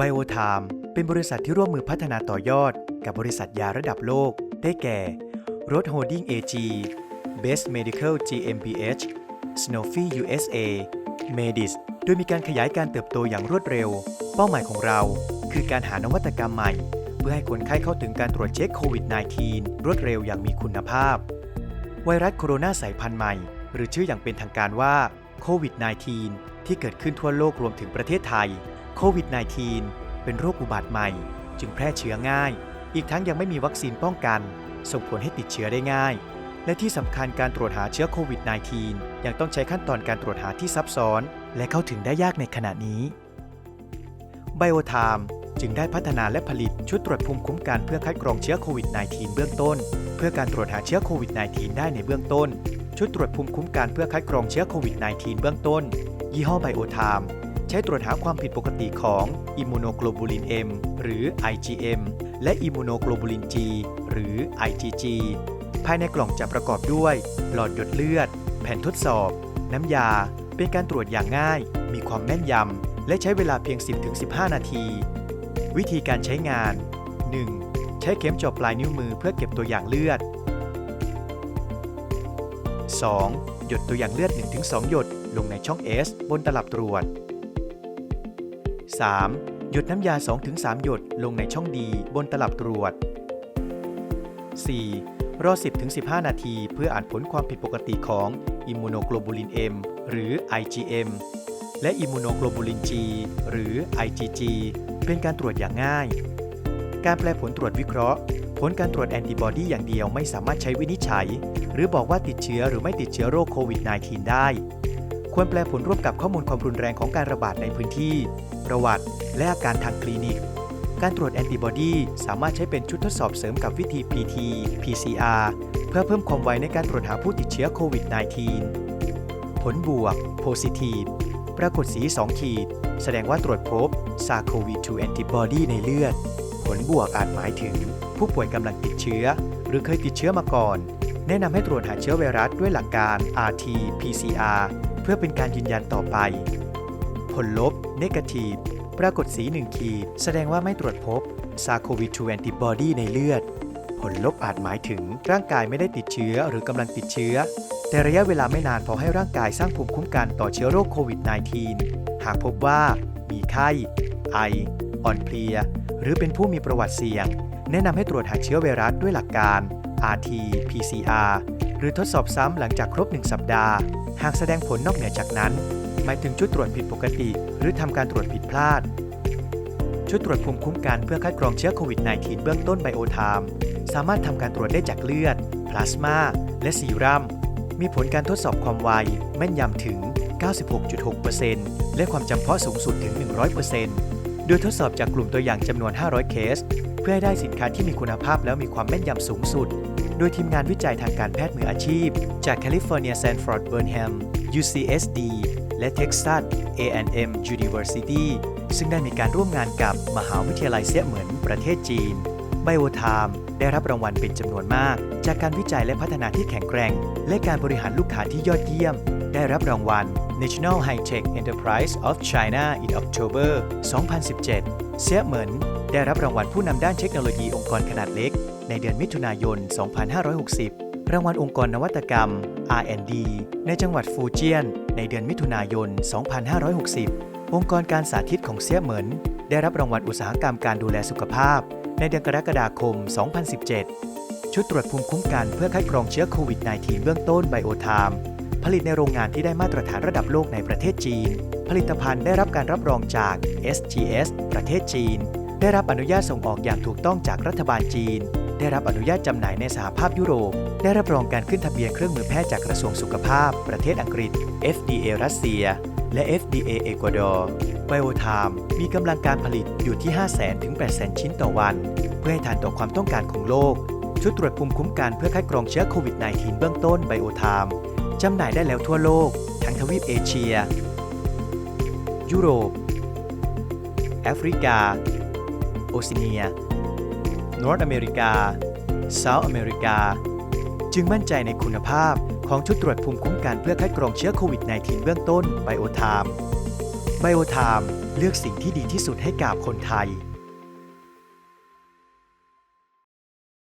ไบโอไทม์เป็นบริษัทที่ร่วมมือพัฒนาต่อยอด กับบริษัทยาระดับโลก ได้แก่ r o d Holding AG Best Medical GmbH Sanofi USA Medis โดยมีการขยายการเติบโตอย่างรวดเร็ว เป้าหมายของเรา คือการหานวัตกรรมใหม่ เพื่อให้คนไข้เข้าถึงการตรวจเช็คโควิด -19 รวดเร็วอย่างมีคุณภาพ ไวรัสโคโรนาสายพันธุ์ใหม่ หรือชื่ออย่างเป็นทางการว่าโควิด -19 ที่เกิดขึ้นทั่วโลกรวมถึงประเทศไทย โควิด -19 เป็นโรคอุบัติใหม่ จึงแพร่เชื้อง่าย อีกทั้งยังไม่มีวัคซีนป้องกัน ส่งผลให้ติดเชื้อได้ง่าย และที่สำคัญการตรวจหาเชื้อโควิด -19 ยังต้องใช้ขั้นตอนการตรวจหาที่ซับซ้อน และเข้าถึงได้ยากในขณะนี้ ไบโอไทม์จึงได้พัฒนาและผลิตชุดตรวจภูมิคุ้มกันเพื่อคัดกรองเชื้อโควิด -19 เบื้องต้น เพื่อการตรวจหาเชื้อโควิด -19 ได้ในเบื้องต้น ชุดตรวจภูมิคุ้มกันเพื่อคัดกรองเชื้อโควิด -19 เบื้องต้น ยี่ห้อไบโอไทม์ ใช้ตรวจหาความผิดปกติของอิมมูโนโกลบูลิน M หรือ IgM และอิมมูโนโกลบูลิน G หรือ IgG ภายในกล่องจะประกอบด้วย หลอดหยดเลือด แผ่นทดสอบ น้ำยา เป็นการตรวจอย่างง่าย มีความแม่นยำ และใช้เวลาเพียง 10-15 นาที วิธีการใช้งาน 1. ใช้เข็มเจาะปลายนิ้วมือเพื่อเก็บตัวอย่างเลือด 2. หยดตัวอย่างเลือด 1-2 หยดลงในช่อง S บนตลับตรวจ 3. หยดน้ำยา 2-3 หยดลงในช่องดีบนตลับตรวจ 4. รอ 10-15 นาทีเพื่ออ่านผลความผิดปกติของอิมมูโนโกลบูลิน M หรือ IgM และอิมมูโนโกลบูลิน G หรือ IgG เป็นการตรวจอย่างง่าย การแปลผลตรวจวิเคราะห์ ผลการตรวจแอนติบอดีอย่างเดียวไม่สามารถใช้วินิจฉัย หรือบอกว่าติดเชื้อหรือไม่ติดเชื้อโรคโควิด -19 ได้ ควรแปลผลร่วมกับข้อมูลความรุนแรงของการระบาดในพื้นที่ ประวัติ และอาการทางคลินิก การตรวจแอนติบอดีสามารถใช้เป็นชุดทดสอบเสริมกับวิธี PT PCR เพื่อเพิ่มความไวในการตรวจหาผู้ติดเชื้อโควิด -19 ผลบวก positive ปรากฏสี 2 ขีด แสดงว่าตรวจพบ SARS-CoV-2 antibody ในเลือด ผลบวกอาจหมายถึง ผู้ป่วยกำลังติดเชื้อ หรือเคยติดเชื้อมาก่อน แนะนำให้ตรวจหาเชื้อไวรัสด้วยหลักการ RT PCR เพื่อเป็นการยืนยันต่อไป ลลบ negative ปรากฏสี 1 ขีด แสดงว่าไม่ตรวจพบ SARS-CoV-2 antibody ในเลือด ผลลบอาจหมายถึงร่างกายไม่ได้ติดเชื้อหรือกำลังติดเชื้อ แต่ระยะเวลาไม่นานพอให้ร่างกายสร้างภูมิคุ้มกันต่อเชื้อโรคโควิด -19 หากพบว่า มีไข้ ไอ อ่อนเพลีย หรือเป็นผู้มีประวัติเสี่ยง แนะนำให้ตรวจหาเชื้อไวรัสด้วยหลักการ RT PCR หรือทดสอบซ้ำหลังจากครบ 1 สัปดาห์ หากแสดงผลนอกเหนือจากนั้น หมายถึงชุดตรวจผิดปกติ หรือทำการตรวจผิดพลาด ชุดตรวจภูมิคุ้มกันเพื่อคัดกรองเชื้อโควิด -19 เบื้องต้นไบโอไทม์สามารถทำการตรวจได้จากเลือด พลาสมา และซีรัม มีผลการทดสอบความไว แม่นยำถึง 96.6%และความจำเพาะสูงสุดถึง 100%โดยทดสอบจากกลุ่มตัวอย่างจำนวน 500 เคส เพื่อให้ได้สินค้าที่มีคุณภาพแล้วมีความแม่นยำสูงสุด โดยทีมงานวิจัยทางการแพทย์มืออาชีพ จากแคลิฟอร์เนียแซนฟอร์ดเบิร์นแฮม UCSD และ Texas A&M University ซึ่งได้มีการร่วมงานกับมหาวิทยาลัยเซี่ยเหมินประเทศจีนไบโอไทม์ได้รับรางวัลเป็นจำนวนมาก จากการวิจัยและพัฒนาที่แข็งแกร่ง และการบริหารลูกค้าที่ยอดเยี่ยม ได้รับรางวัล National High Tech Enterprise of China in October 2017เซี่ยเหมินได้รับรางวัลผู้นำด้านเทคโนโลยีองค์กรขนาดเล็ก ในเดือนมิถุนายน 2560 รางวัลองค์กรนวัตกรรม R&D ในจังหวัดฟูเจียน ในเดือนมิถุนายน 2560 องค์กรการสาธิตของเซี่ยเหมิน ได้รับรางวัลอุตสาหกรรมการดูแลสุขภาพ ในเดือนกรกฎาคม 2017 ชุดตรวจภูมิคุ้มกันเพื่อคัดกรองเชื้อโควิด -19 เบื้องต้นไบโอไทม์ผลิตในโรงงานที่ได้มาตรฐานระดับโลกในประเทศจีน ผลิตภัณฑ์ได้รับการรับรองจาก SGS ประเทศจีน ได้รับอนุญาตส่งออกอย่างถูกต้องจากรัฐบาลจีน ได้รับอนุญาตจำหน่ายในสหภาพยุโรป ได้รับรองการขึ้นทะเบียนเครื่องมือแพทย์จากกระทรวงสุขภาพ ประเทศอังกฤษ FDA รัสเซีย และ FDA เอกวาดอร์ไบโอไทม์มีกำลังการผลิตอยู่ที่ 500,000 ถึง 800,000 ชิ้นต่อวัน เพื่อให้ทันต่อความต้องการของโลก ชุดตรวจภูมิคุ้มกันเพื่อคัดกรองเชื้อโควิด -19 เบื้องต้นไบโอไทม์จำหน่ายได้แล้วทั่วโลก ทั้งทวีปเอเชีย ยุโรป แอฟริกา โอเชีเนีย นอร์ทอเมริกาเซาท์อเมริกา จึงมั่นใจในคุณภาพของชุดตรวจภูมิคุ้มกันเพื่อคัดกรองเชื้อโควิด -19 เบื้องต้นไบโอไทม์ไบโอไทม์เลือกสิ่งที่ดีที่สุดให้กับคนไทย